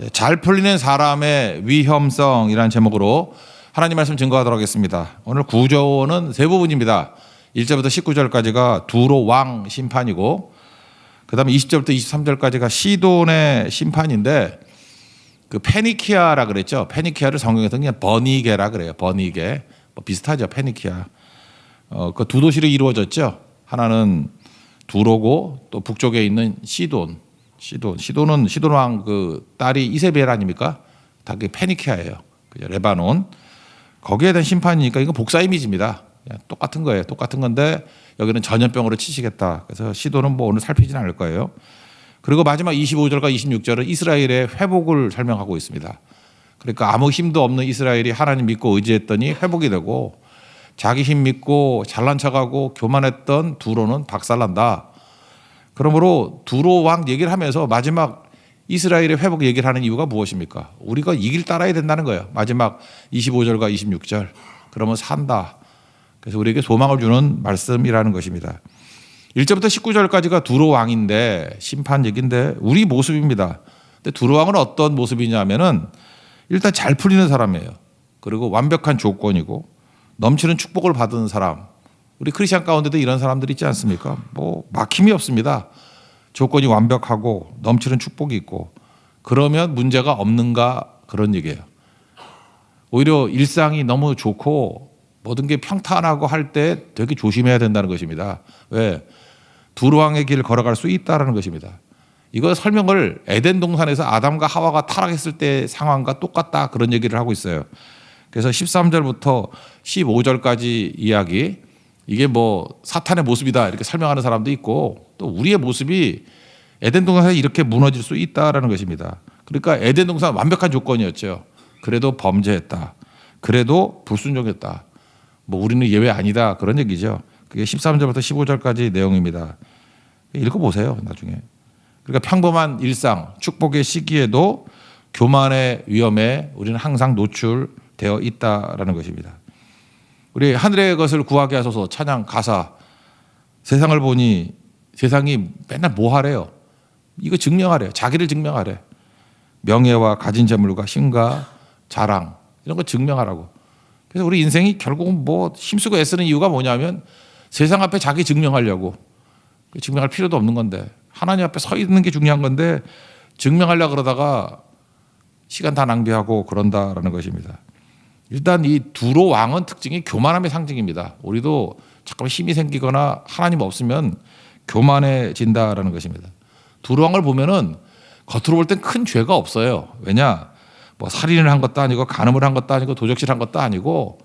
예, 잘 풀리는 사람의 위험성이라는 제목으로 하나님 말씀 증거하도록 하겠습니다. 오늘 구조는 세 부분입니다. 1절부터 19절까지가 두로 왕 심판이고 그다음에 20절부터 23절까지가 시돈의 심판인데 그 페니키아라 그랬죠. 페니키아를 성경에서 그냥 버니게라 그래요. 버니게 뭐 비슷하죠. 페니키아. 어, 그 두 도시로 이루어졌죠. 하나는 두로고 또 북쪽에 있는 시돈. 시돈. 시돈은 시돈 왕그 딸이 이세벨 아닙니까? 다 그게 페니키아예요. 그죠? 레바논. 거기에 대한 심판이니까 이거 복사 이미지입니다. 똑같은 거예요. 똑같은 건데 여기는 전염병으로 치시겠다. 그래서 시도는 뭐 오늘 살피진 않을 거예요. 그리고 마지막 25절과 26절은 이스라엘의 회복을 설명하고 있습니다. 그러니까 아무 힘도 없는 이스라엘이 하나님 믿고 의지했더니 회복이 되고 자기 힘 믿고 잘난 척하고 교만했던 두로는 박살난다. 그러므로 두로 왕 얘기를 하면서 마지막 이스라엘의 회복 얘기를 하는 이유가 무엇입니까? 우리가 이 길 따라야 된다는 거예요. 마지막 25절과 26절. 그러면 산다. 그래서 우리에게 소망을 주는 말씀이라는 것입니다. 1절부터 19절까지가 두로 왕인데 심판 얘기인데 우리 모습입니다. 근데 두로 왕은 어떤 모습이냐면은 일단 잘 풀리는 사람이에요. 그리고 완벽한 조건이고 넘치는 축복을 받은 사람. 우리 크리스천 가운데도 이런 사람들이 있지 않습니까? 뭐 막힘이 없습니다. 조건이 완벽하고 넘치는 축복이 있고 그러면 문제가 없는가 그런 얘기예요. 오히려 일상이 너무 좋고 모든 게 평탄하고 할 때 되게 조심해야 된다는 것입니다. 왜? 두루왕의 길을 걸어갈 수 있다라는 것입니다. 이거 설명을 에덴 동산에서 아담과 하와가 타락했을 때 상황과 똑같다 그런 얘기를 하고 있어요. 그래서 13절부터 15절까지 이야기 이게 뭐 사탄의 모습이다 이렇게 설명하는 사람도 있고 또 우리의 모습이 에덴 동산에 이렇게 무너질 수 있다라는 것입니다. 그러니까 에덴 동산 완벽한 조건이었죠. 그래도 범죄했다. 그래도 불순종했다. 뭐 우리는 예외 아니다 그런 얘기죠. 그게 13절부터 15절까지 내용입니다. 읽어 보세요 나중에. 그러니까 평범한 일상 축복의 시기에도 교만의 위험에 우리는 항상 노출되어 있다라는 것입니다. 우리 하늘의 것을 구하게 하소서 찬양 가사 세상을 보니 세상이 맨날 뭐 하래요? 이거 증명하래요. 자기를 증명하래. 명예와 가진 재물과 힘과 자랑 이런 거 증명하라고. 그래서 우리 인생이 결국은 뭐 힘쓰고 애쓰는 이유가 뭐냐면 세상 앞에 자기 증명하려고 증명할 필요도 없는 건데 하나님 앞에 서 있는 게 중요한 건데 증명하려 그러다가 시간 다 낭비하고 그런다라는 것입니다. 일단 이 두로 왕은 특징이 교만함의 상징입니다. 우리도 잠깐 힘이 생기거나 하나님 없으면 교만해진다라는 것입니다. 두로 왕을 보면은 겉으로 볼 땐 큰 죄가 없어요. 왜냐? 뭐 살인을 한 것도 아니고 간음을 한 것도 아니고 도적질한 것도 아니고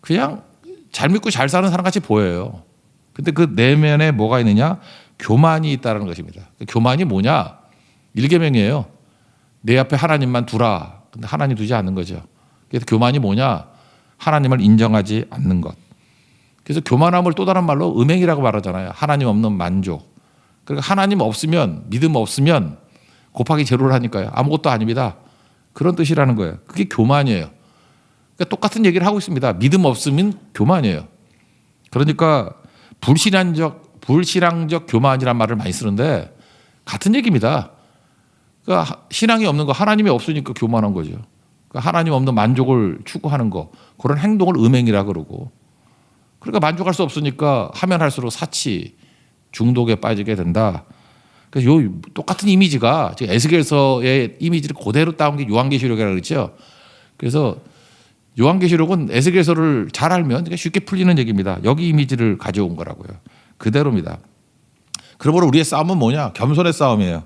그냥 잘 믿고 잘 사는 사람 같이 보여요. 근데 그 내면에 뭐가 있느냐? 교만이 있다는 것입니다. 그 교만이 뭐냐? 일계명이에요. 내 앞에 하나님만 두라. 근데 하나님 두지 않는 거죠. 그래서 교만이 뭐냐? 하나님을 인정하지 않는 것. 그래서 교만함을 또 다른 말로 음행이라고 말하잖아요. 하나님 없는 만족. 그러니까 하나님 없으면 믿음 없으면 곱하기 제로를 하니까요. 아무것도 아닙니다. 그런 뜻이라는 거예요. 그게 교만이에요. 그러니까 똑같은 얘기를 하고 있습니다. 믿음 없으면 교만이에요. 그러니까 불신앙적 불신앙적 교만이란 말을 많이 쓰는데 같은 얘기입니다. 그러니까 신앙이 없는 거 하나님이 없으니까 교만한 거죠. 그러니까 하나님 없는 만족을 추구하는 거 그런 행동을 음행이라 그러고 그러니까 만족할 수 없으니까 하면 할수록 사치 중독에 빠지게 된다. 그래서 요 똑같은 이미지가 지금 에스겔서의 이미지를 그대로 따온 게 요한계시록이라고 그랬죠. 그래서 요한계시록은 에스겔서를 잘 알면 쉽게 풀리는 얘기입니다. 여기 이미지를 가져온 거라고요. 그대로입니다. 그러므로 우리의 싸움은 뭐냐? 겸손의 싸움이에요.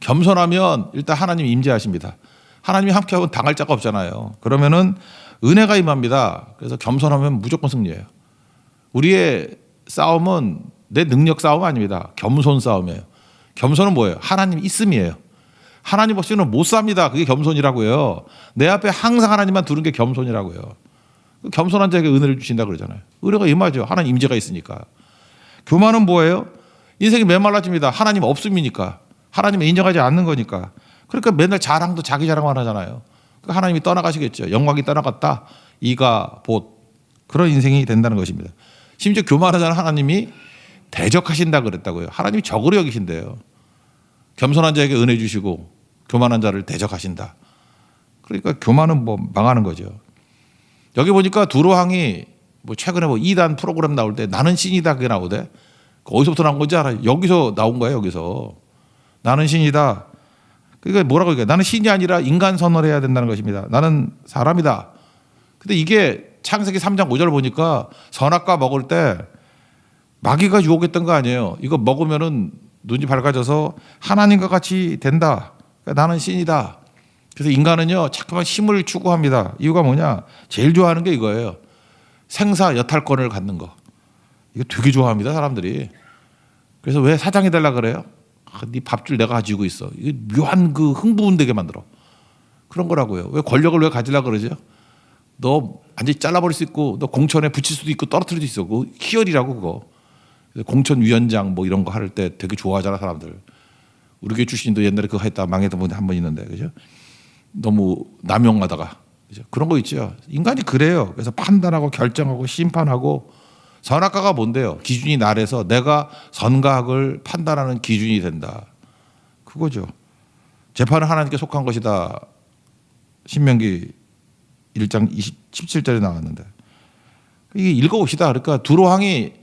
겸손하면 일단 하나님 임재하십니다. 하나님이 함께하면 당할 자가 없잖아요. 그러면은 은혜가 임합니다. 그래서 겸손하면 무조건 승리해요. 우리의 싸움은 내 능력 싸움 아닙니다. 겸손 싸움이에요. 겸손은 뭐예요? 하나님 있음이에요. 하나님 없이는 못 삽니다. 그게 겸손이라고요. 내 앞에 항상 하나님만 두는 게 겸손이라고요. 그 겸손한 자에게 은혜를 주신다 그러잖아요. 은혜가 임하죠. 하나님 임재가 있으니까. 교만은 뭐예요? 인생이 메말라집니다. 하나님 없음이니까. 하나님을 인정하지 않는 거니까. 그러니까 맨날 자랑도 자기 자랑만 하잖아요. 그 하나님이 떠나가시겠죠. 영광이 떠나갔다. 이가 봇 그런 인생이 된다는 것입니다. 심지어 교만하자는 하나님이 대적하신다 그랬다고요. 하나님이 적으로 여기신대요. 겸손한 자에게 은혜 주시고 교만한 자를 대적하신다. 그러니까 교만은 뭐 망하는 거죠. 여기 보니까 두로항이 뭐 최근에 뭐 2단 프로그램 나올 때 나는 신이다 그게 나오대. 그 어디서부터 나온 건지 알아요? 여기서 나온 거예요, 여기서. 나는 신이다. 그러니까 뭐라고 얘기해? 나는 신이 아니라 인간 선언을 해야 된다는 것입니다. 나는 사람이다. 근데 이게 창세기 3장 5절 보니까 선악과 먹을 때 마귀가 유혹했던 거 아니에요. 이거 먹으면은 눈이 밝아져서 하나님과 같이 된다. 그러니까 나는 신이다. 그래서 인간은요, 자꾸만 힘을 추구합니다. 이유가 뭐냐? 제일 좋아하는 게 이거예요. 생사 여탈권을 갖는 거. 이거 되게 좋아합니다, 사람들이. 그래서 왜 사장이 되려 그래요? 아, 네 밥줄 내가 가지고 있어. 이게 묘한 그 흥분되게 만들어. 그런 거라고요. 왜 권력을 왜 가지려 그러죠? 너 완전히 잘라버릴 수 있고, 너 공천에 붙일 수도 있고 떨어뜨릴 수도 있어. 그 희열이라고 그거. 공천 위원장 뭐 이런 거 할 때 되게 좋아하잖아 사람들. 우리 교회 출신도 옛날에 그거 했다 망했던 분이 한 번 있는데 그죠? 너무 남용하다가 그죠? 그런 거 있죠. 인간이 그래요. 그래서 판단하고 결정하고 심판하고 선악과가 뭔데요? 기준이 날에서 내가 선과학을 판단하는 기준이 된다. 그거죠. 재판은 하나님께 속한 것이다. 신명기 1장 20, 17절에 나왔는데 이게 읽어봅시다. 그러니까 두로왕이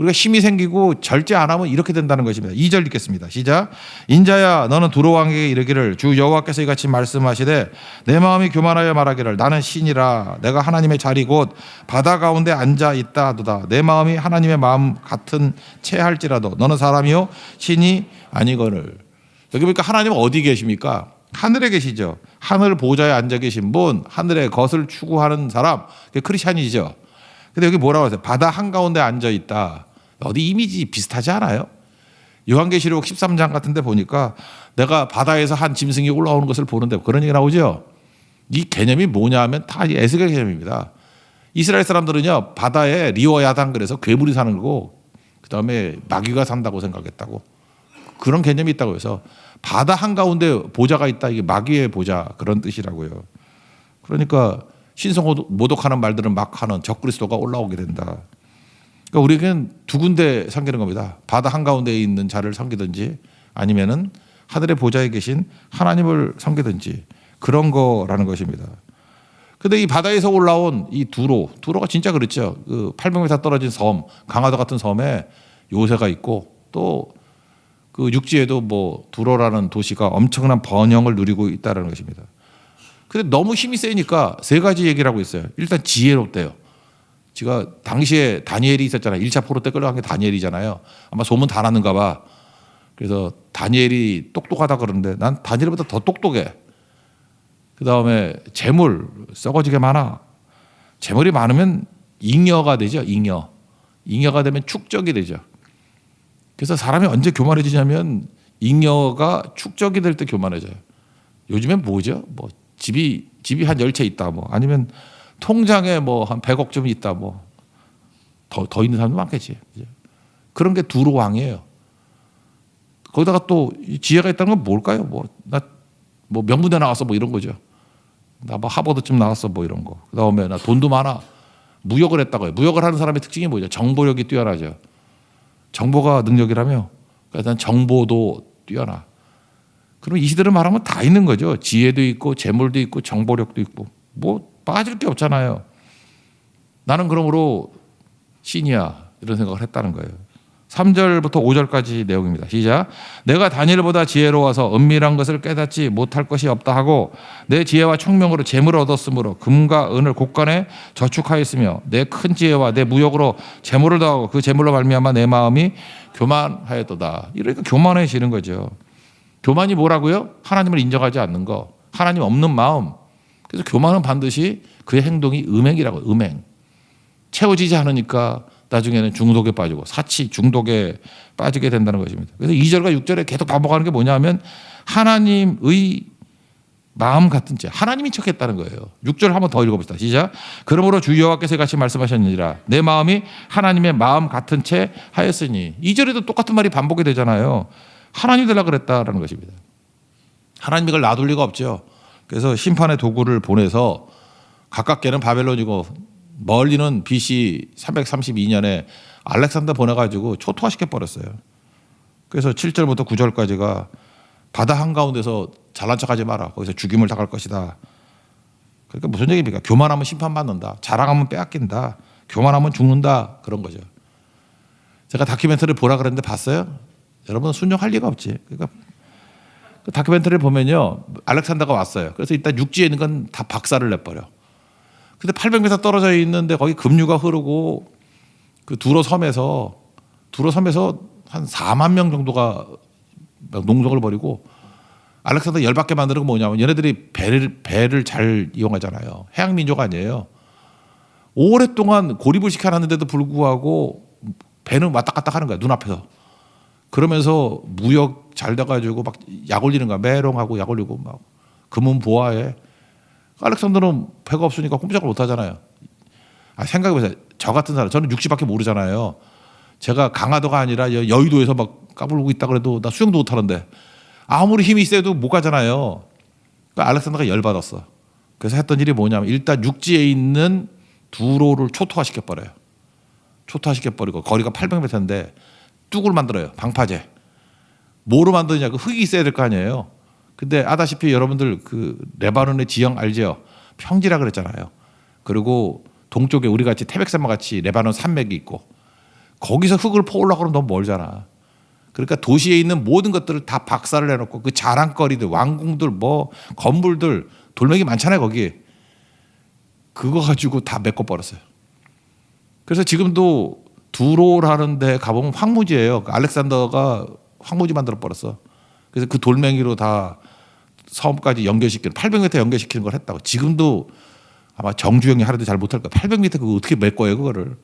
우리가 힘이 생기고 절제 안 하면 이렇게 된다는 것입니다. 2절 읽겠습니다. 시작. 인자야 너는 두로 왕에게 이르기를 주 여호와께서 이같이 말씀하시되 내 마음이 교만하여 말하기를 나는 신이라 내가 하나님의 자리 곧 바다 가운데 앉아 있다 하도다. 내 마음이 하나님의 마음 같은 채 할지라도 너는 사람이요 신이 아니거늘. 여기 보니까 하나님은 어디 계십니까? 하늘에 계시죠. 하늘 보좌에 앉아 계신 분, 하늘의 것을 추구하는 사람, 그게 크리스찬이죠. 근데 여기 뭐라고 하세요? 바다 한가운데 앉아 있다. 어디 이미지 비슷하지 않아요? 요한계시록 13장 같은 데 보니까 내가 바다에서 한 짐승이 올라오는 것을 보는데 그런 얘기 나오죠. 이 개념이 뭐냐 하면 다 에스겔 개념입니다. 이스라엘 사람들은요, 바다에 리워 야단 그래서 괴물이 사는 거고, 그 다음에 마귀가 산다고 생각했다고. 그런 개념이 있다고 해서 바다 한가운데 보좌가 있다. 이게 마귀의 보좌 그런 뜻이라고요. 그러니까 신성 모독하는 말들은 막 하는 적그리스도가 올라오게 된다. 그러니까 우리에겐 두 군데 섬기는 겁니다. 바다 한가운데에 있는 자를 섬기든지 아니면은 하늘의 보좌에 계신 하나님을 섬기든지 그런 거라는 것입니다. 근데 이 바다에서 올라온 이 두로, 두로가 진짜 그렇죠. 그 800m 떨어진 섬, 강화도 같은 섬에 요새가 있고 또 그 육지에도 뭐 두로라는 도시가 엄청난 번영을 누리고 있다는 것입니다. 근데 너무 힘이 세니까 세 가지 얘기를 하고 있어요. 일단 지혜롭대요. 제가 당시에 다니엘이 있었잖아요. 1차 포로 때 끌려간 게 다니엘이잖아요. 아마 소문 다 났는가 봐. 그래서 다니엘이 똑똑하다 그러는데 난 다니엘보다 더 똑똑해. 그 다음에 재물 썩어지게 많아. 재물이 많으면 잉여가 되죠. 잉여. 잉여가 되면 축적이 되죠. 그래서 사람이 언제 교만해지냐면 잉여가 축적이 될 때 교만해져요. 요즘엔 뭐죠? 뭐 집이 집이 한 열 채 있다 뭐 아니면 통장에 뭐 한 100억 좀 있다 뭐 더 더 있는 사람도 많겠지. 그런 게 두루 왕이에요. 거기다가 또 지혜가 있다는 건 뭘까요? 뭐 나 뭐 명문대 나왔어 뭐 이런 거죠. 나 뭐 하버드쯤 나왔어 뭐 이런 거. 그다음에 나 돈도 많아. 무역을 했다고요. 무역을 하는 사람의 특징이 뭐죠? 정보력이 뛰어나죠. 정보가 능력이라며. 그러니까 정보도 뛰어나. 그럼 이 시대를 말하면 다 있는 거죠. 지혜도 있고 재물도 있고 정보력도 있고 뭐 빠질 게 없잖아요. 나는 그러므로 신이야 이런 생각을 했다는 거예요. 3절부터 5절까지 내용입니다. 시작. 내가 다니엘보다 지혜로워서 은밀한 것을 깨닫지 못할 것이 없다 하고 내 지혜와 총명으로 재물을 얻었으므로 금과 은을 곳간에 저축하였으며 내 큰 지혜와 내 무역으로 재물을 더하고 그 재물로 말미암아 내 마음이 교만하였도다. 이러니까 교만해지는 거죠. 교만이 뭐라고요? 하나님을 인정하지 않는 거. 하나님 없는 마음. 그래서 교만은 반드시 그의 행동이 음행이라고 음행. 채워지지 않으니까 나중에는 중독에 빠지고 사치 중독에 빠지게 된다는 것입니다. 그래서 2절과 6절에 계속 반복하는 게 뭐냐면 하나님의 마음 같은 채 하나님이 척했다는 거예요. 6절 한번 더 읽어봅시다. 시작. 그러므로 주 여호와께서 같이 말씀하셨느니라 내 마음이 하나님의 마음 같은 채 하였으니 2절에도 똑같은 말이 반복이 되잖아요. 하나님 되라 그랬다라는 것입니다. 하나님 이걸 놔둘 리가 없죠. 그래서 심판의 도구를 보내서 가깝게는 바벨론이고 멀리는 BC 332년에 알렉산더 보내가지고 초토화시켜 버렸어요. 그래서 7절부터 9절까지가 바다 한가운데서 잘난 척하지 마라. 거기서 죽임을 당할 것이다. 그러니까 무슨 얘기입니까? 교만하면 심판받는다. 자랑하면 빼앗긴다. 교만하면 죽는다. 그런 거죠. 제가 다큐멘터리를 보라 그랬는데 봤어요? 여러분 순종할 리가 없지. 그러니까 그 다큐멘터리를 보면요. 알렉산더가 왔어요. 그래서 일단 육지에 있는 건 다 박살을 내버려. 근데 800m 떨어져 있는데 거기 급류가 흐르고 그 두로 섬에서 두로 섬에서 한 4만 명 정도가 농성을 벌이고 알렉산더 열받게 만드는 건 뭐냐면 얘네들이 배를 배를 잘 이용하잖아요. 해양 민족 아니에요. 오랫동안 고립을 시켜놨는데도 불구하고 배는 왔다 갔다 하는 거야 눈앞에서. 그러면서 무역 잘 돼가지고 막 약 올리는 거야 메롱하고 약 올리고 막 금은 보아해. 알렉산더는 배가 없으니까 꼼짝을 못 하잖아요. 아, 생각해보세요. 저 같은 사람, 저는 육지밖에 모르잖아요. 제가 강화도가 아니라 여- 여의도에서 막 까불고 있다 그래도 나 수영도 못 하는데 아무리 힘이 세도 못 가잖아요. 그러니까 알렉산더가 열받았어. 그래서 했던 일이 뭐냐면 일단 육지에 있는 두로를 초토화시켜 버려요. 초토화시켜 버리고 거리가 800m인데 뚝을 만들어요. 방파제. 뭐로 만드냐? 그 흙이 있어야 될 거 아니에요. 근데 아다시피 여러분들 그 레바논의 지형 알죠? 평지라 그랬잖아요. 그리고 동쪽에 우리 같이 태백산만 같이 레바논 산맥이 있고 거기서 흙을 퍼올라 그러면 너무 멀잖아. 그러니까 도시에 있는 모든 것들을 다 박살을 내놓고 그 자랑거리들, 왕궁들, 뭐 건물들, 돌멩이 많잖아요 거기. 그거 가지고 다 메꿔 버렸어요. 그래서 지금도 두로라는 데 가보면 황무지예요. 그 알렉산더가 황무지 만들어 버렸어. 그래서 그 돌멩이로 다 섬까지 연결시키는 800m 연결시키는 걸 했다고. 지금도 아마 정주영이 하려도 잘 못할 거야. 800m 그거 어떻게 맬 거예요 그거를.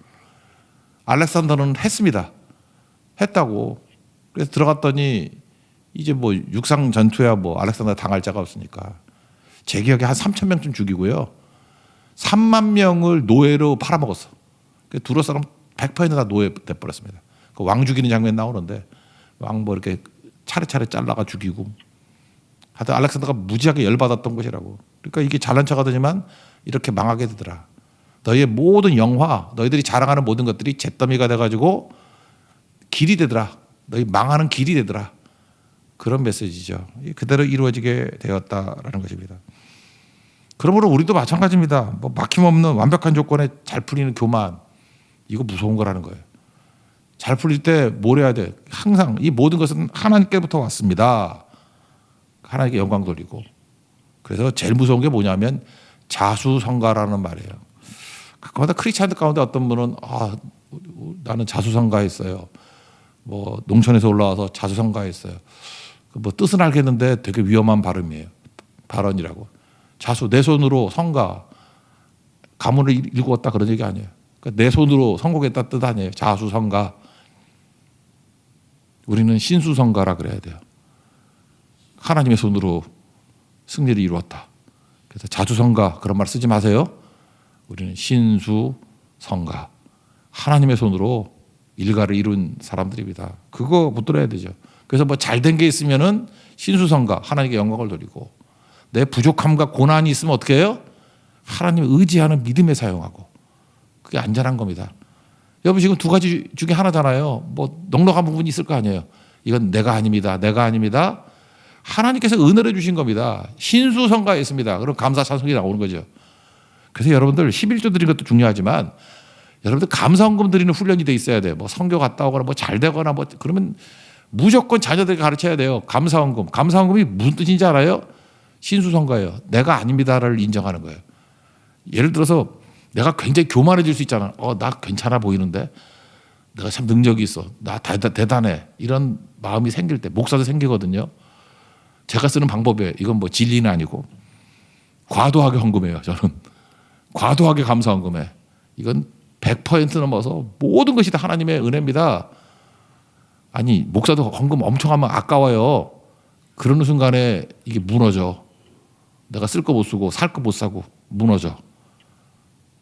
알렉산더는 했습니다. 했다고. 그래서 들어갔더니 이제 뭐 육상 전투야 뭐 알렉산더 당할 자가 없으니까 제 기억에 한 3천 명쯤 죽이고요. 3만 명을 노예로 팔아먹었어. 그 두로 사람 100%다 노예 돼 버렸습니다. 그 왕 죽이는 장면 나오는데 왕 뭐 이렇게 차례차례 잘라가 죽이고 하여튼 알렉산더가 무지하게 열받았던 것이라고. 그러니까 이게 잘난 척하더니만 이렇게 망하게 되더라. 너희의 모든 영화, 너희들이 자랑하는 모든 것들이 잿더미가 돼가지고 길이 되더라. 너희 망하는 길이 되더라. 그런 메시지죠. 그대로 이루어지게 되었다라는 것입니다. 그러므로 우리도 마찬가지입니다. 뭐 막힘없는 완벽한 조건에 잘 풀리는 교만 이거 무서운 거라는 거예요. 잘 풀릴 때 뭘 해야 돼? 항상 이 모든 것은 하나님께부터 왔습니다. 하나님께 영광 돌리고. 그래서 제일 무서운 게 뭐냐면 자수성가라는 말이에요. 가끔마다 크리스찬들 가운데 어떤 분은 아 나는 자수성가했어요. 뭐 농촌에서 올라와서 자수성가했어요. 그뭐 뜻은 알겠는데 되게 위험한 발음이에요. 발언이라고. 자수 내 손으로 성가 가문을 일- 일구었다 그런 얘기 아니에요. 그러니까 내 손으로 성공했다 뜻 아니에요. 자수성가. 우리는 신수성가라 그래야 돼요. 하나님의 손으로 승리를 이루었다. 그래서 자주성가 그런 말 쓰지 마세요. 우리는 신수성가. 하나님의 손으로 일가를 이룬 사람들입니다. 그거 붙들어야 되죠. 그래서 뭐 잘된 게 있으면은 신수성가 하나님께 영광을 돌리고 내 부족함과 고난이 있으면 어떻게 해요? 하나님을 의지하는 믿음에 사용하고 그게 안전한 겁니다. 여러분 지금 두 가지 중에 하나잖아요. 뭐 넉넉한 부분이 있을 거 아니에요. 이건 내가 아닙니다. 내가 아닙니다. 하나님께서 은혜를 주신 겁니다. 신수성가에 있습니다. 그럼 감사 찬송이 나오는 거죠. 그래서 여러분들 11조 드리는 것도 중요하지만 여러분들 감사헌금 드리는 훈련이 돼 있어야 돼요. 뭐 성교 갔다 오거나 뭐 잘 되거나 뭐 그러면 무조건 자녀들에게 가르쳐야 돼요. 감사헌금. 감사헌금이 무슨 뜻인지 알아요? 신수성가예요. 내가 아닙니다를 인정하는 거예요. 예를 들어서 내가 굉장히 교만해질 수 있잖아. 어, 나 괜찮아 보이는데 내가 참 능력이 있어. 나 대단, 대단해. 이런 마음이 생길 때 목사도 생기거든요. 제가 쓰는 방법이에요. 이건 뭐 진리는 아니고 과도하게 헌금해요. 저는 과도하게 감사 헌금해. 이건 100% 넘어서 모든 것이 다 하나님의 은혜입니다. 아니 목사도 헌금 엄청 하면 아까워요. 그러는 순간에 이게 무너져. 내가 쓸 거 못 쓰고 살 거 못 사고 무너져.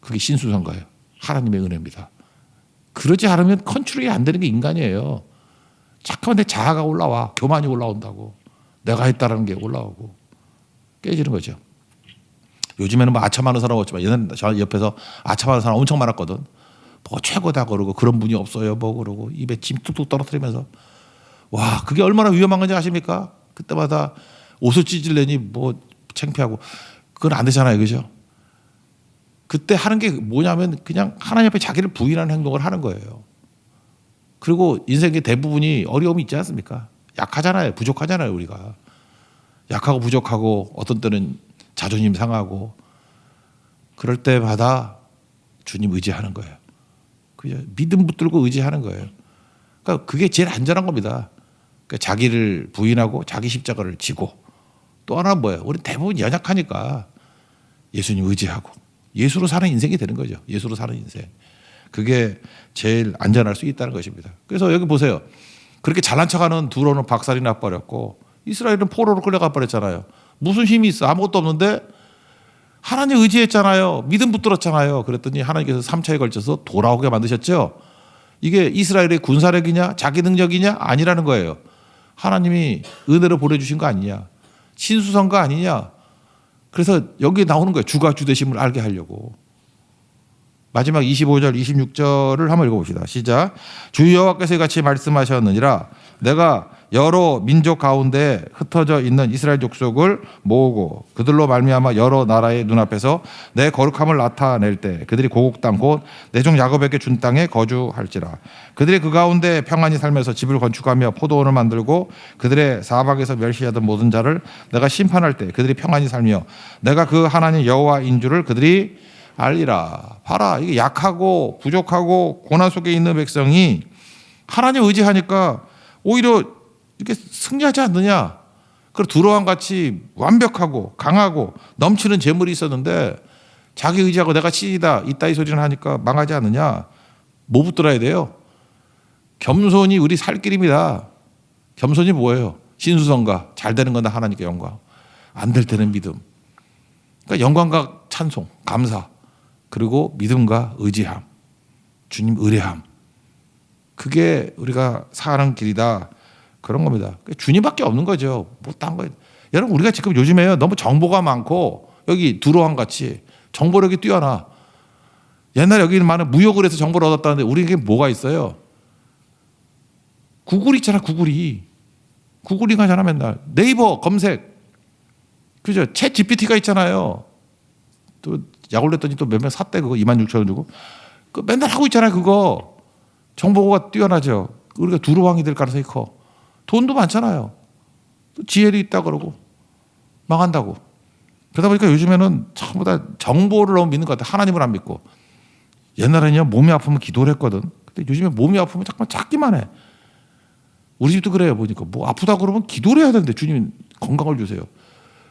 그게 신수성가예요. 하나님의 은혜입니다. 그러지 않으면 컨트롤이 안 되는 게 인간이에요. 잠깐만 내 자아가 올라와. 교만이 올라온다고. 내가 했다라는 게 올라오고 깨지는 거죠. 요즘에는 뭐 아첨하는 사람 없지만 옛날에 저 옆에서 아첨하는 사람 엄청 많았거든. 뭐 최고다 그러고 그런 분이 없어요. 뭐 그러고 입에 침 뚝뚝 떨어뜨리면서 와 그게 얼마나 위험한 건지 아십니까? 그때마다 옷을 찢을래니 뭐 창피하고 그건 안 되잖아요, 그죠? 그때 하는 게 뭐냐면 그냥 하나님 앞에 자기를 부인하는 행동을 하는 거예요. 그리고 인생의 대부분이 어려움이 있지 않습니까? 약하잖아요, 부족하잖아요, 우리가 약하고 부족하고 어떤 때는 자존심 상하고 그럴 때마다 주님 의지하는 거예요. 그죠? 믿음 붙들고 의지하는 거예요. 그러니까 그게 제일 안전한 겁니다. 그러니까 자기를 부인하고 자기 십자가를 지고 또 하나 는 뭐예요? 우리 대부분 연약하니까 예수님 의지하고 예수로 사는 인생이 되는 거죠. 예수로 사는 인생. 그게 제일 안전할 수 있다는 것입니다. 그래서 여기 보세요. 그렇게 잘난 척하는 두로는 박살이 나버렸고 이스라엘은 포로로 끌려가 버렸잖아요. 무슨 힘이 있어? 아무것도 없는데 하나님 의지했잖아요. 믿음 붙들었잖아요. 그랬더니 하나님께서 3차에 걸쳐서 돌아오게 만드셨죠. 이게 이스라엘의 군사력이냐 자기 능력이냐 아니라는 거예요. 하나님이 은혜로 보내주신 거 아니냐. 신수성가 아니냐. 그래서 여기 나오는 거예요. 주가 주 되심을 알게 하려고. 마지막 25절, 26절을 한번 읽어봅시다. 시작. 주 여호와께서 같이 말씀하셨느니라. 내가 여러 민족 가운데 흩어져 있는 이스라엘 족속을 모으고 그들로 말미암아 여러 나라의 눈앞에서 내 거룩함을 나타낼 때 그들이 고국 땅 곧 내 종 야곱에게 준 땅에 거주할지라. 그들이 그 가운데 평안히 살면서 집을 건축하며 포도원을 만들고 그들의 사방에서 멸시하던 모든 자를 내가 심판할 때 그들이 평안히 살며 내가 그 하나님 여호와인 줄을 그들이 알리라. 봐라 이게 약하고 부족하고 고난 속에 있는 백성이 하나님 의지하니까 오히려 이렇게 승리하지 않느냐? 그리고 두로왕 같이 완벽하고 강하고 넘치는 재물이 있었는데 자기 의지하고 내가 시이다 이따위 소리를 하니까 망하지 않느냐? 뭐 붙들어야 돼요? 겸손이 우리 살 길입니다. 겸손이 뭐예요? 신수성가 잘 되는 건 다 하나님께 영광 안 될 때는 믿음. 그러니까 영광과 찬송, 감사 그리고 믿음과 의지함, 주님 의뢰함. 그게 우리가 사는 길이다. 그런 겁니다. 주님밖에 없는 거죠. 뭐딴 거. 여러분 우리가 지금 요즘에요 너무 정보가 많고 여기 두로왕 같이 정보력이 뛰어나. 옛날에 여기는 많은 무역을 해서 정보를 얻었다는데 우리에게 뭐가 있어요? 구글 있잖아 구글이. 구글이 가잖아 맨날. 네이버 검색. 그죠? 챗 GPT가 있잖아요. 또 약올 냈더니 또 몇 명 샀대 그거 2만 6천 원 주고. 그 맨날 하고 있잖아요 그거. 정보가 뛰어나죠. 우리가 두루왕이 될 가능성이 커. 돈도 많잖아요. 또 지혜도 있다 그러고 망한다고. 그러다 보니까 요즘에는 전부 다 정보를 너무 믿는 것 같아. 하나님을 안 믿고. 옛날에는요 몸이 아프면 기도를 했거든. 근데 요즘에 몸이 아프면 잠깐 찾기만 해. 우리 집도 그래요 보니까 뭐 아프다 그러면 기도를 해야 되는데 주님 건강을 주세요.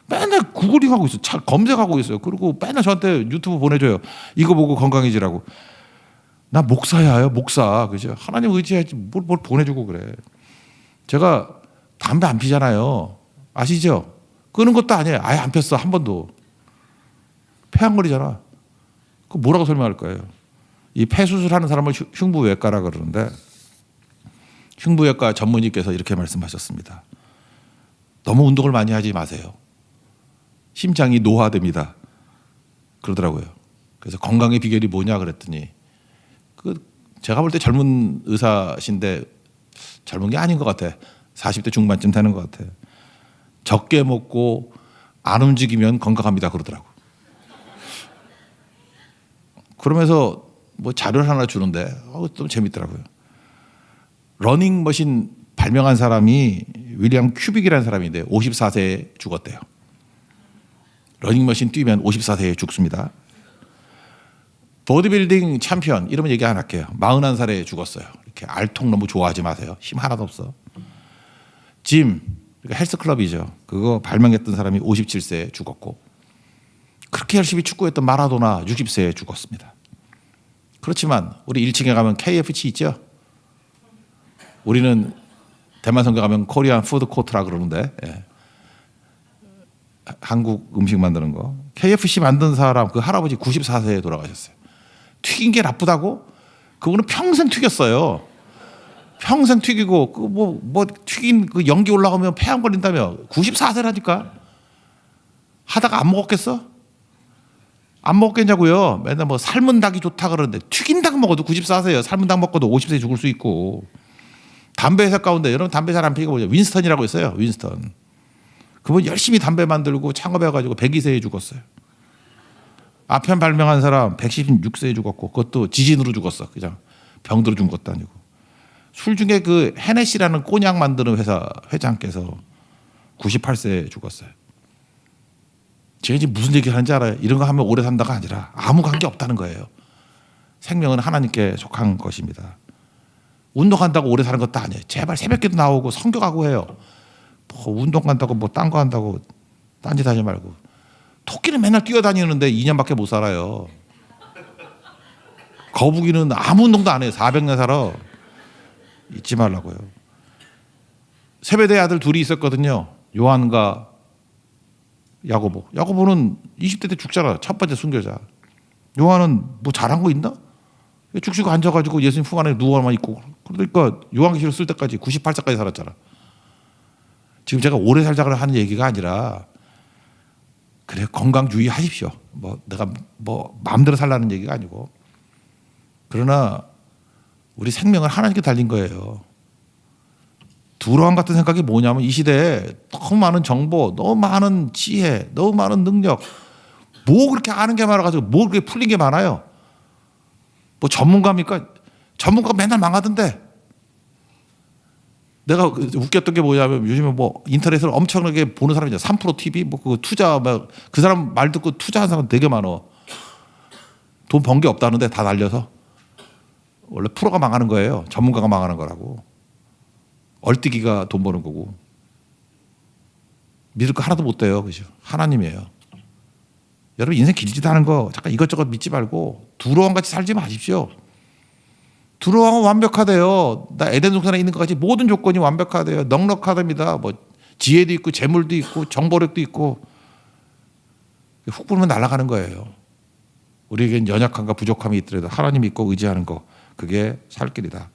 맨날 구글링 하고 있어. 차 검색하고 있어요. 그리고 맨날 저한테 유튜브 보내줘요. 이거 보고 건강해지라고. 나 목사야요, 목사. 그죠? 하나님 의지해야지 뭘, 뭘 보내주고 그래. 제가 담배 안 피잖아요. 아시죠? 끊은 것도 아니에요. 아예 안 폈어. 한 번도. 폐암거리잖아. 그 뭐라고 설명할 거예요? 이 폐수술하는 사람을 흉- 흉부외과라 그러는데 흉부외과 전문의께서 이렇게 말씀하셨습니다. 너무 운동을 많이 하지 마세요. 심장이 노화됩니다. 그러더라고요. 그래서 건강의 비결이 뭐냐 그랬더니 그 제가 볼 때 젊은 의사신데 젊은 게 아닌 것 같아. 40대 중반쯤 되는 것 같아. 적게 먹고 안 움직이면 건강합니다 그러더라고. 그러면서 뭐 자료를 하나 주는데 어, 좀 재밌더라고요. 러닝머신 발명한 사람이 윌리엄 큐빅이라는 사람인데 54세에 죽었대요. 러닝머신 뛰면 54세에 죽습니다. 보디빌딩 챔피언 이러면 얘기 안 할게요. 41살에 죽었어요. 이렇게 알통 너무 좋아하지 마세요. 힘 하나도 없어. 짐 그러니까 헬스클럽이죠. 그거 발명했던 사람이 57세에 죽었고 그렇게 열심히 축구했던 마라도나 60세에 죽었습니다. 그렇지만 우리 1층에 가면 KFC 있죠. 우리는 대만 성교 가면 코리안 푸드 코트라 그러는데 예. 한국 음식 만드는 거 KFC 만든 사람 그 할아버지 94세에 돌아가셨어요. 튀긴 게 나쁘다고? 그분은 평생 튀겼어요. 평생 튀기고 그뭐뭐 튀긴 그 연기 올라가면 폐암 걸린다며 94세라니까 하다가 안 먹었겠어? 안 먹겠냐고요. 맨날 뭐 삶은 닭이 좋다 그러는데 튀긴 닭 먹어도 94세예요. 삶은 닭 먹고도 50세 죽을 수 있고 담배 회사 가운데 여러분 담배 잘 안 피고 보죠. 윈스턴이라고 있어요. 윈스턴. 그분 열심히 담배 만들고 창업해가지고 102세에 죽었어요. 아편 발명한 사람 116세에 죽었고 그것도 지진으로 죽었어. 그냥 병들어 죽은 것도 아니고. 술 중에 그 헤네시라는 꼬냑 만드는 회사 회장께서 98세에 죽었어요. 제가 지금 무슨 얘기 하는지 알아요? 이런 거 하면 오래 산다가 아니라 아무 관계 없다는 거예요. 생명은 하나님께 속한 것입니다. 운동한다고 오래 사는 것도 아니에요. 제발 새벽기도 나오고 성격하고 해요. 뭐 운동 간다고 뭐 딴 거 한다고 딴짓 하지 말고 토끼는 맨날 뛰어다니는데 2년밖에 못 살아요. 거북이는 아무 운동도 안 해요. 400년 살아. 잊지 말라고요. 세배대 아들 둘이 있었거든요. 요한과 야고보. 야고보는 20대 때 죽잖아. 첫 번째 순교자. 요한은 뭐 잘한 거 있나? 죽시고 앉아가지고 예수님 품 안에 누워만 있고. 그러니까 요한계시록 쓸 때까지 98세까지 살았잖아. 지금 제가 오래 살자고 하는 얘기가 아니라 그래 건강 주의하십시오. 뭐 내가 뭐 마음대로 살라는 얘기가 아니고 그러나 우리 생명을 하나님께 달린 거예요. 두려움 같은 생각이 뭐냐면 이 시대에 너무 많은 정보, 너무 많은 지혜, 너무 많은 능력, 뭐 그렇게 아는 게 많아가지고 뭐 그렇게 풀린 게 많아요. 뭐 전문가입니까? 전문가 맨날 망하던데. 내가 그 웃겼던 게 뭐냐면 요즘에 뭐 인터넷을 엄청나게 보는 사람이 있잖아. 3프로 TV 뭐 그 투자 막 그 사람 말 듣고 투자한 사람 되게 많어. 돈 번 게 없다는데 다 날려서 원래 프로가 망하는 거예요. 전문가가 망하는 거라고. 얼뛰기가 돈 버는 거고. 믿을 거 하나도 못 돼요. 그죠? 하나님이에요. 여러분 인생 길지도 않은 거 잠깐 이것저것 믿지 말고 두로왕 같이 살지 마십시오. 두로왕은 완벽하대요. 나 에덴 동산에 있는 것 같이 모든 조건이 완벽하대요. 넉넉하답니다. 뭐 지혜도 있고 재물도 있고 정보력도 있고 훅 불면 날아가는 거예요. 우리에겐 연약함과 부족함이 있더라도 하나님 믿고 의지하는 거 그게 살 길이다.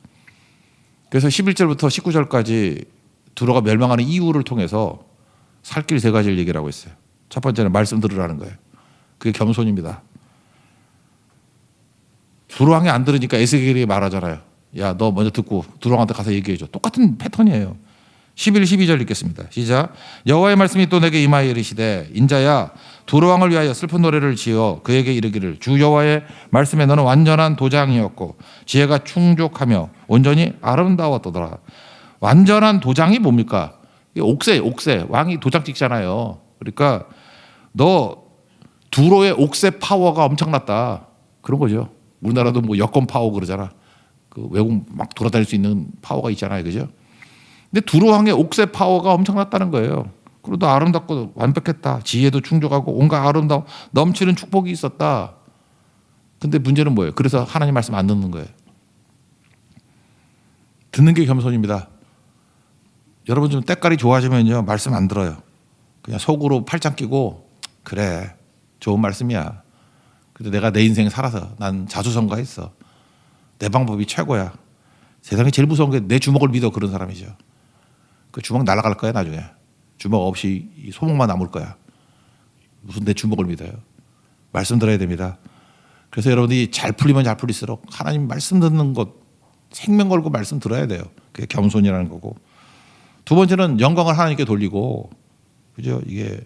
그래서 11절부터 19절까지 두로가 멸망하는 이유를 통해서 살길 세 가지를 얘기를 하고 있어요. 첫 번째는 말씀 들으라는 거예요. 그게 겸손입니다. 두로왕이 안 들으니까 에스겔이 말하잖아요. 야, 너 먼저 듣고 두로왕한테 가서 얘기해 줘. 똑같은 패턴이에요. 11, 12절 읽겠습니다. 시작. 여호와의 말씀이 또 내게 임하여 이르시되 인자야 두로왕을 위하여 슬픈 노래를 지어 그에게 이르기를 주 여호와의 말씀에 너는 완전한 도장이었고 지혜가 충족하며 온전히 아름다웠더라. 완전한 도장이 뭡니까? 옥새, 옥새. 왕이 도장 찍잖아요. 그러니까 너 두로의 옥새 파워가 엄청났다. 그런 거죠. 우리나라도 뭐 여권 파워 그러잖아. 그 외국 막 돌아다닐 수 있는 파워가 있잖아요. 그죠? 근데 두로왕의 옥새 파워가 엄청났다는 거예요. 그리고 아름답고 완벽했다. 지혜도 충족하고 온갖 아름다움 넘치는 축복이 있었다. 근데 문제는 뭐예요? 그래서 하나님 말씀 안 듣는 거예요. 듣는 게 겸손입니다. 여러분 좀 때깔이 좋아지면요 말씀 안 들어요. 그냥 속으로 팔짱 끼고 그래 좋은 말씀이야. 근데 내가 내 인생 살아서 난 자수성가했어. 내 방법이 최고야. 세상에 제일 무서운 게 내 주먹을 믿어 그런 사람이죠. 그 주먹 날아갈 거야 나중에. 주먹 없이 이 소목만 남을 거야. 무슨 내 주먹을 믿어요. 말씀 들어야 됩니다. 그래서 여러분이 잘 풀리면 잘 풀릴수록 하나님 말씀 듣는 것 생명 걸고 말씀 들어야 돼요. 그게 겸손이라는 거고. 두 번째는 영광을 하나님께 돌리고 그죠? 이게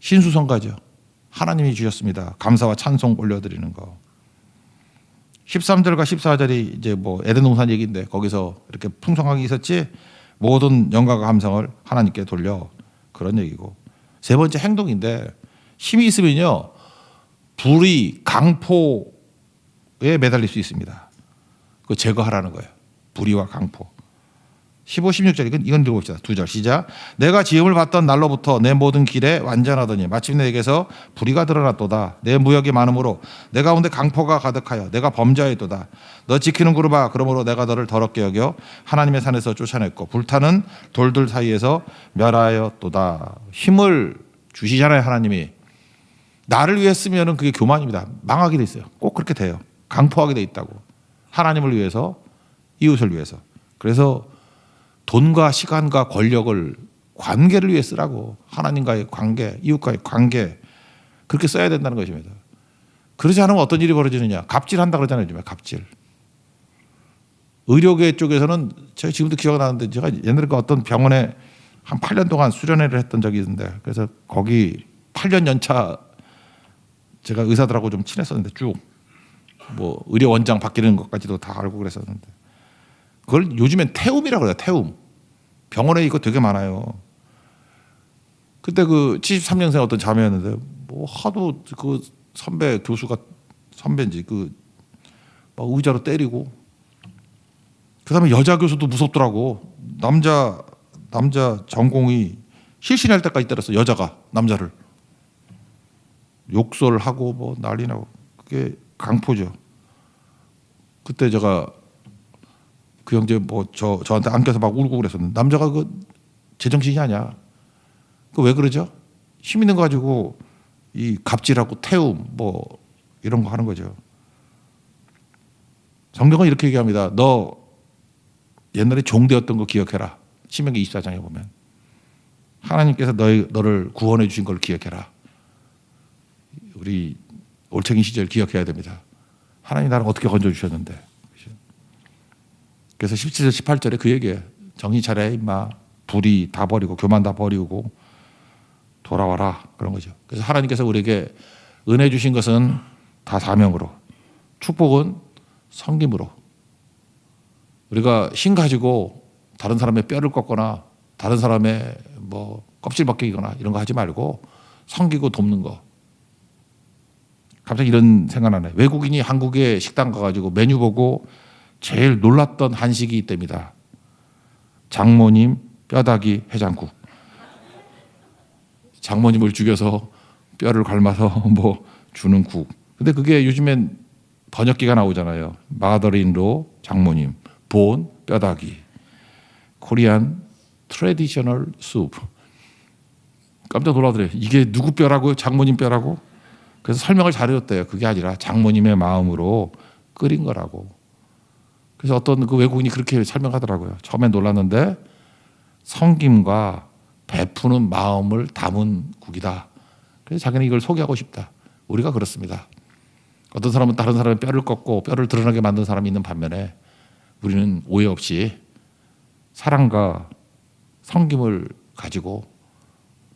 신수성가죠. 하나님이 주셨습니다. 감사와 찬송 올려드리는 거. 13절과 14절이 이제 뭐 에덴 동산 얘기인데 거기서 이렇게 풍성하게 있었지 모든 영광과 감성을 하나님께 돌려 그런 얘기고 세 번째 행동인데 힘이 있으면요 불이 강포에 매달릴 수 있습니다. 그 제거하라는 거예요. 불의와 강포. 15, 16절 이건 읽어봅시다. 두 절 시작. 내가 지음을 받던 날로부터 내 모든 길에 완전하더니 마침내 내게서 불의가 드러났도다. 내 무역이 많으므로 내 가운데 강포가 가득하여 내가 범죄하였도다. 너 지키는 구르바 그러므로 내가 너를 더럽게 여겨 하나님의 산에서 쫓아냈고 불타는 돌들 사이에서 멸하였도다. 힘을 주시잖아요 하나님이. 나를 위해 쓰면은 그게 교만입니다. 망하게 돼 있어요. 꼭 그렇게 돼요. 강포하게 돼 있다고. 하나님을 위해서 이웃을 위해서. 그래서 돈과 시간과 권력을 관계를 위해 쓰라고 하나님과의 관계, 이웃과의 관계 그렇게 써야 된다는 것입니다. 그러지 않으면 어떤 일이 벌어지느냐? 갑질한다 그러잖아요, 요즘에 갑질. 의료계 쪽에서는 제가 지금도 기억 나는데 제가 옛날에 그 어떤 병원에 한 8년 동안 수련회를 했던 적이 있는데 그래서 거기 8년 연차 제가 의사들하고 좀 친했었는데 쭉 뭐 의료 원장 바뀌는 것까지도 다 알고 그랬었는데 그걸 요즘엔 태움이라고 그래요. 태움. 병원에 이거 되게 많아요. 그때 그 73년생 어떤 자매였는데 뭐 하도 그 선배 교수가 선배인지 그 막 의자로 때리고 그다음에 여자 교수도 무섭더라고 남자 남자 전공이 실신할 때까지 때렸어 여자가 남자를 욕설하고 뭐 난리 나고 그게 강포죠. 그때 제가 그 형제 뭐 저 저한테 안겨서 막 울고 그랬었는데 남자가 그 제정신이 아니야. 그 왜 그러죠? 힘 있는 거 가지고 이 갑질하고 태움 뭐 이런 거 하는 거죠. 성경은 이렇게 얘기합니다. 너 옛날에 종되었던 거 기억해라. 신명기 24장에 보면 하나님께서 너희 너를 구원해 주신 걸 기억해라. 우리 올챙이 시절 기억해야 됩니다. 하나님 나를 어떻게 건져 주셨는데. 그래서 17절 18절에 그 얘기에 정신 차려 임마. 불이 다 버리고 교만 다 버리고 돌아와라 그런 거죠. 그래서 하나님께서 우리에게 은혜 주신 것은 다 사명으로 축복은 성김으로 우리가 힘 가지고 다른 사람의 뼈를 꺾거나 다른 사람의 뭐 껍질 벗기거나 이런 거 하지 말고 섬기고 돕는 거. 갑자기 이런 생각 나네. 외국인이 한국에 식당 가가지고 메뉴 보고 제일 놀랐던 한식이 있답니다. 장모님 뼈다귀 해장국. 장모님을 죽여서 뼈를 갈아서 뭐 주는 국. 근데 그게 요즘엔 번역기가 나오잖아요. 마더린로 장모님, 본 뼈다귀, 코리안 트레디셔널 수프. 깜짝 놀라더래요. 이게 누구 뼈라고요? 장모님 뼈라고? 그래서 설명을 잘해줬대요. 그게 아니라 장모님의 마음으로 끓인 거라고. 그래서 어떤 그 외국인이 그렇게 설명하더라고요. 처음엔 놀랐는데 성김과 베푸는 마음을 담은 국이다. 그래서 자기는 이걸 소개하고 싶다. 우리가 그렇습니다. 어떤 사람은 다른 사람의 뼈를 꺾고 뼈를 드러나게 만든 사람이 있는 반면에 우리는 오해 없이 사랑과 성김을 가지고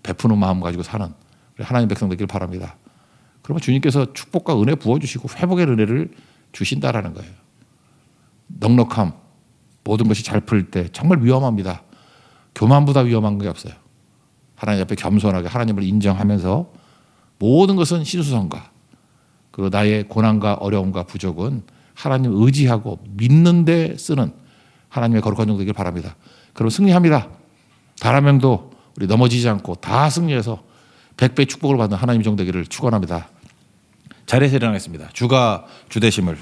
베푸는 마음 가지고 사는 하나님 백성 되길 바랍니다. 그러면 주님께서 축복과 은혜 부어주시고 회복의 은혜를 주신다라는 거예요. 넉넉함, 모든 것이 잘풀때 정말 위험합니다. 교만보다 위험한 게 없어요. 하나님 앞에 겸손하게 하나님을 인정하면서 모든 것은 신수성가 그리고 나의 고난과 어려움과 부족은 하나님 의지하고 믿는데 쓰는 하나님의 거룩한 종 되길 바랍니다. 그럼 승리합니다. 다라명도 우리 넘어지지 않고 다 승리해서 백배 축복을 받는 하나님 종 되기를 축원합니다. 자리에서 일어나겠습니다. 주가 주되심을